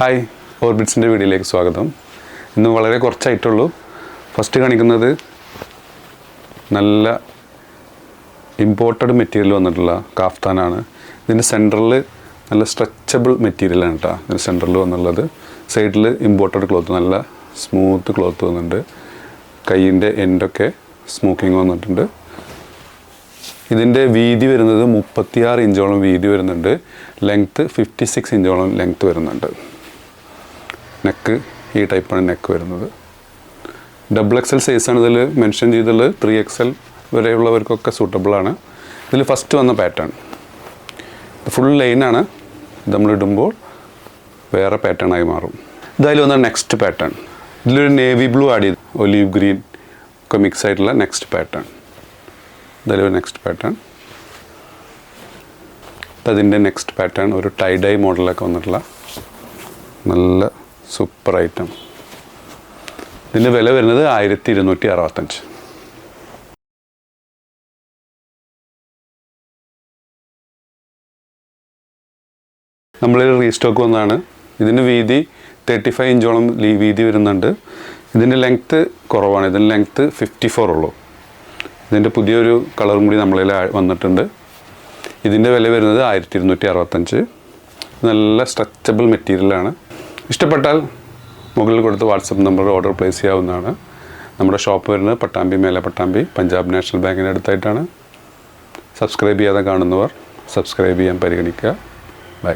Hi ഓർബിറ്റ്സിന്റെ വീഡിയോയിലേക്ക് സ്വാഗതം. ഇന്ന് വളരെ കുറച്ചായിട്ടുള്ളൂ. ഫസ്റ്റ് കാണിക്കുന്നത് നല്ല ഇമ്പോർട്ടഡ് മെറ്റീരിയൽ വന്നിട്ടുള്ള കാഫ്താനാണ്. ഇതിന്റെ സെന്ററിൽ നല്ല സ്ട്രെച്ചബിൾ മെറ്റീരിയലാണ് കേട്ടോ ഇതിന്റെ സെന്ററിൽ വന്നുള്ളത് സൈഡിൽ ഇമ്പോർട്ടഡ് ക്ലോത്ത് നല്ല സ്മൂത്ത് ക്ലോത്ത് വന്നിട്ടുണ്ട്. കൈയിന്റെ എൻഡൊക്കെ സ്മൂക്കിങ് വന്നിട്ടുണ്ട്. ഇതിന്റെ വീതി വരുന്നത് മുപ്പത്തിയാറ് ഇഞ്ചോളം വീതി വരുന്നുണ്ട്. ലെങ്ത്ത് ഫിഫ്റ്റി സിക്സ് ഇഞ്ചോളം ലെങ്ത്ത് വരുന്നുണ്ട്. നെക്ക് ഈ ടൈപ്പാണ് നെക്ക് വരുന്നത്. ഡബിൾ എക്സൽ സൈസാണ് ഇതിൽ മെൻഷൻ ചെയ്തുള്ളത് ത്രീ എക്സൽ വരെയുള്ളവർക്കൊക്കെ സൂട്ടബിളാണ് ഇതിൽ ഫസ്റ്റ് വന്ന പാറ്റേൺ ഫുൾ ലൈനാണ് ഇടുമ്പോൾ വേറെ പാറ്റേണായി മാറും. ഇതായാലും വന്ന നെക്സ്റ്റ് പാറ്റേൺ ഇതിലൊരു നേവി ബ്ലൂ ആഡ് ചെയ്ത്. ഒലീവ് ഗ്രീൻ ഒക്കെ മിക്സ് ആയിട്ടുള്ള നെക്സ്റ്റ് പാറ്റേൺ ഇതായാലും ഒരു നെക്സ്റ്റ് പാറ്റേൺ അതിന്റെ നെക്സ്റ്റ് പാറ്റേൺ ഒരു ടൈഡൈ മോഡലൊക്കെ വന്നിട്ടുള്ള നല്ല സൂപ്പർ ഐറ്റം. ഇതിന്റെ വില വരുന്നത് ആയിരത്തി ഇരുന്നൂറ്റി അറുപത്തഞ്ച് നമ്മളിൽ റീസ്റ്റോക്ക് വന്നതാണ്. ഇതിന്റെ വീതി തേർട്ടി ഫൈവ് ഇഞ്ചോളം വീതി വരുന്നുണ്ട്. ഇതിന്റെ ലെങ്ത്ത് കുറവാണ്. ഇതിന്റെ ലെങ്ത്ത് ഫിഫ്റ്റി ഫോർ ഉള്ളൂ. ഇതിന്റെ പുതിയൊരു കളറും കൂടി നമ്മളിൽ വന്നിട്ടുണ്ട്. ഇതിന്റെ വില വരുന്നത് ആയിരത്തി ഇരുന്നൂറ്റി അറുപത്തഞ്ച് നല്ല സ്ട്രെച്ചബിൾ മെറ്റീരിയലാണ്. ഇഷ്ടപ്പെട്ടാൽ മുകളിൽ കൊടുത്ത് വാട്സപ്പ് നമ്പർ ഓർഡർ പ്ലേസ് ചെയ്യാവുന്നതാണ്. നമ്മുടെ ഷോപ്പ് വരുന്നത് പട്ടാമ്പി മേലെ പട്ടാമ്പി പഞ്ചാബ് നാഷണൽ ബാങ്കിന്റെ അടുത്തായിട്ടാണ്. സബ്സ്ക്രൈബ് ചെയ്യാതെ കാണുന്നവർ സബ്സ്ക്രൈബ് ചെയ്യാൻ പരിഗണിക്കുക. ബൈ.